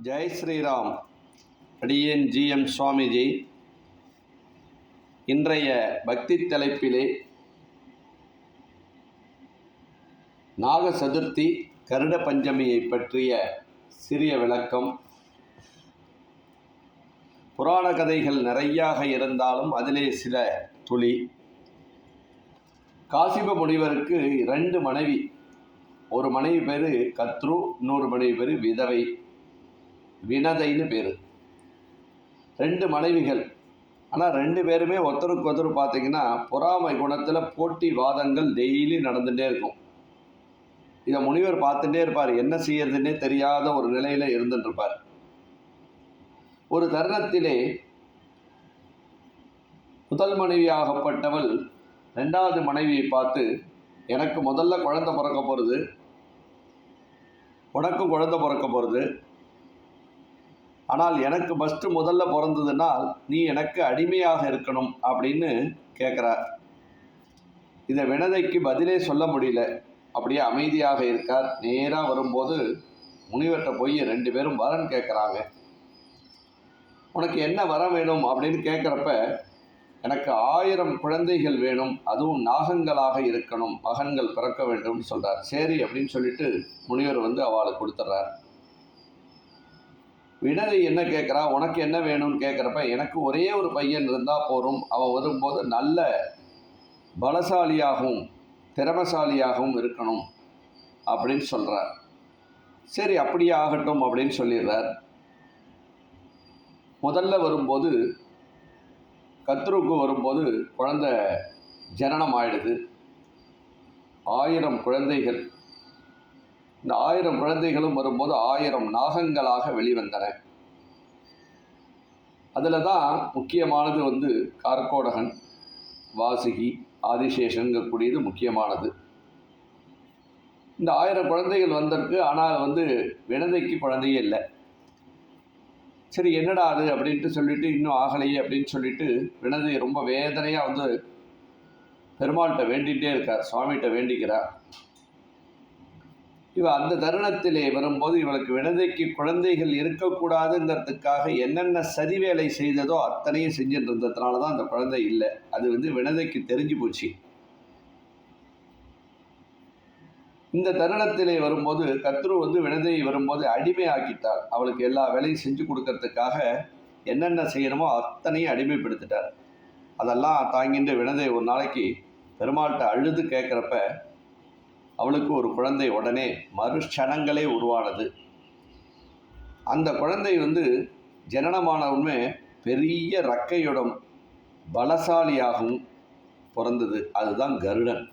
ஜெய் ஸ்ரீராம். அடியேன் ஜிஎம் சுவாமிஜி. இன்றைய பக்தி தலைப்பிலே நாக சதுர்த்தி கருட பஞ்சமியை பற்றிய சிறிய விளக்கம். புராண கதைகள் நிறையாக இருந்தாலும் அதிலே சில துளி. காசிப முனிவருக்கு ரெண்டு மனைவி. ஒரு மனைவி பேர் கத்ரு இன்னொரு மனைவி பேர் விதவை. வினதைன்னு பேர். ரெண்டு மனைவிகள். ஆனால் ரெண்டு பேருமே ஒருத்தருக்கு ஒருத்தர் பார்த்தீங்கன்னா பொறாமை குணத்தில் போட்டி வாதங்கள் டெய்லி நடந்துகிட்டே இருக்கும். இதை முனிவர் பார்த்துட்டே இருப்பார். என்ன செய்யறதுன்னே தெரியாத ஒரு நிலையில் இருந்துட்டுருப்பார். ஒரு தருணத்திலே முதல் மனைவியாகப்பட்டவள் ரெண்டாவது மனைவியை பார்த்து எனக்கு முதல்ல குழந்தை பிறக்க போகிறது உனக்கும் குழந்தை பிறக்க போகிறது ஆனால் எனக்கு ஃபஸ்ட்டு முதல்ல பிறந்ததுனால் நீ எனக்கு அடிமையாக இருக்கணும் அப்படின்னு கேட்குறார். இதை வினதைக்கு பதிலே சொல்ல முடியல. அப்படியே அமைதியாக இருக்கார். நேராக வரும்போது முனிவர்கிட்ட போய் ரெண்டு பேரும் வரன் கேட்குறாங்க. உனக்கு என்ன வரம் வேணும் அப்படின்னு கேட்குறப்ப எனக்கு ஆயிரம் குழந்தைகள் வேணும். அதுவும் நாகங்களாக இருக்கணும். மகன்கள் பிறக்க வேண்டும்னு சொல்கிறார் சரி அப்படின்னு சொல்லிட்டு முனிவர் வந்து அவளை கொடுத்துட்றார் வினரை என்ன கேட்குறா? உனக்கு என்ன வேணும்னு கேட்குறப்ப எனக்கு ஒரே ஒரு பையன் இருந்தால் போதும். அவன் வரும்போது நல்ல பலசாலியாகவும் திறமசாலியாகவும் இருக்கணும் அப்படின்னு சொல்கிறார் சரி அப்படியே ஆகட்டும் அப்படின்னு சொல்லிடுறார். முதல்ல வரும்போது கத்ருக்கு வரும்போது குழந்தை ஜனனம் ஆயிடுது ஆயிரம் குழந்தைகள் இந்த ஆயிரம் குழந்தைகளும் வரும்போது ஆயிரம் நாகங்களாக வெளிவந்தன. அதில் தான் முக்கியமானது வந்து கார்கோடகன் வாசுகி ஆதிசேஷங்கக்கூடியது முக்கியமானது. இந்த ஆயிரம் குழந்தைகள் வந்திருக்கு ஆனால் வந்து வினதைக்கு குழந்தையே இல்லை. சரி என்னடா அது அப்படின்ட்டு சொல்லிட்டு இன்னும் ஆகலையே அப்படின்னு சொல்லிட்டு வினதை ரொம்ப வேதனையாக வந்து பெருமாள்கிட்ட வேண்டிகிட்டே இருக்கார் சுவாமிகிட்ட வேண்டிக்கிறார். இவ அந்த தருணத்திலே வரும்போது இவளுக்கு வினதைக்கு குழந்தைகள் இருக்கக்கூடாதுங்கிறதுக்காக என்னென்ன சரிவேலை செய்ததோ அத்தனையும் செஞ்சுட்டு இருந்ததுனால தான் அந்த குழந்தை இல்லை. அது வந்து வினதைக்கு தெரிஞ்சு போச்சு. இந்த தருணத்திலே வரும்போது கத்ரு வந்து வினதையை வரும்போது அடிமையாக்கிட்டார். அவளுக்கு எல்லா வேலையும் செஞ்சு கொடுக்கறதுக்காக என்னென்ன செய்யணுமோ அத்தனையும் அடிமைப்படுத்திட்டார். அதெல்லாம் தாங்கிட்டு வினதை ஒரு நாளைக்கு பெருமாள்கிட்ட அழுது கேட்குறப்ப அவளுக்கு ஒரு குழந்தை உடனே மறுஷணங்களே உருவானது. அந்த குழந்தை வந்து ஜனனமானவுமே பெரிய ரக்கையுடன் பலசாலியாகவும் பிறந்தது. அதுதான் கருடன்.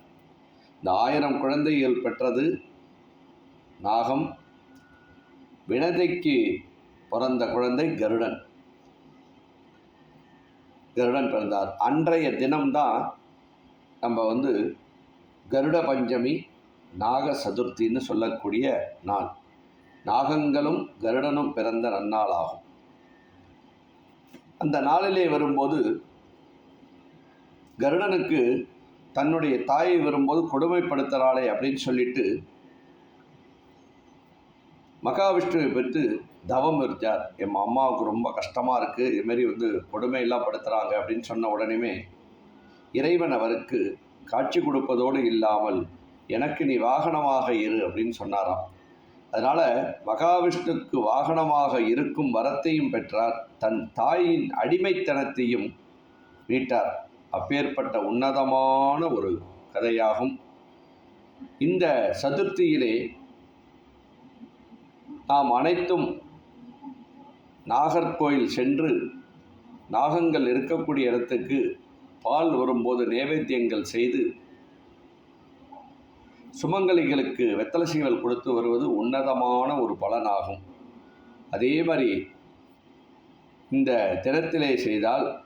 இந்த ஆயிரம் குழந்தைகள் பெற்றது நாகம். வினதைக்கு பிறந்த குழந்தை கருடன். கருடன் பிறந்தார். அன்றைய தினம்தான் நம்ம வந்து கருட பஞ்சமி நாக சதுர்த்தின்னு சொல்லக்கூடிய நாள். நாகங்களும் கருடனும் பிறந்த நன்னாளாகும் அந்த நாளிலே வரும்போது கருடனுக்கு தன்னுடைய தாயை வரும்போது கொடுமைப்படுத்துகிறாளே அப்படின்னு சொல்லிட்டு மகாவிஷ்ணுவை பெற்று தவம் இருந்தார் என் அம்மாவுக்கு ரொம்ப கஷ்டமாக இருக்குது இதுமாரி வந்து கொடுமையெல்லாம் படுத்துகிறாங்க அப்படின்னு சொன்ன உடனேமே இறைவன் அவருக்கு காட்சி கொடுப்பதோடு இல்லாமல் எனக்கு நீ வாகனமாக இரு அப்படின்னு சொன்னாராம். அதனால் மகாவிஷ்ணுக்கு வாகனமாக இருக்கும் வரத்தையும் பெற்றார். தன் தாயின் அடிமைத்தனத்தையும் மீட்டார். அப்பேற்பட்ட உன்னதமான ஒரு கதையாகும். இந்த சதுர்த்தியிலே நாம் அனைத்தும் நாகர்கோயில் சென்று நாகங்கள் இருக்கக்கூடிய இடத்துக்கு பால் வரும்போது நேவேத்தியங்கள் செய்து சுமங்கலிகளுக்கு வெத்தலசிகள் கொடுத்து வருவது உன்னதமான ஒரு பலனாகும். அதே மாதிரி இந்த தினத்திலே செய்தால்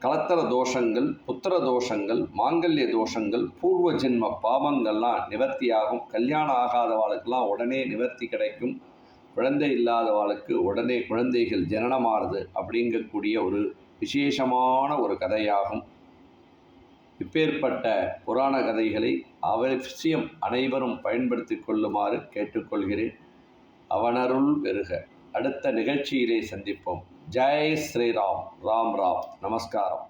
கலத்தர தோஷங்கள் புத்திர தோஷங்கள் மாங்கல்ய தோஷங்கள் பூர்வ ஜென்ம பாவங்கள்லாம் நிவர்த்தியாகும். கல்யாணம் ஆகாதவாளுக்கெல்லாம் உடனே நிவர்த்தி கிடைக்கும். குழந்தை இல்லாதவாளுக்கு உடனே குழந்தைகள் ஜனனமாறுது அப்படிங்கக்கூடிய ஒரு விசேஷமான ஒரு கதையாகும். இப்பேற்பட்ட புராண கதைகளை அவசியம் அனைவரும் பயன்படுத்தி கொள்ளுமாறு கேட்டுக்கொள்கிறேன். அவனருள் பெருக. அடுத்த நிகழ்ச்சியிலே சந்திப்போம். ஜெய் ஸ்ரீராம். ராம் ராம். நமஸ்காரம்.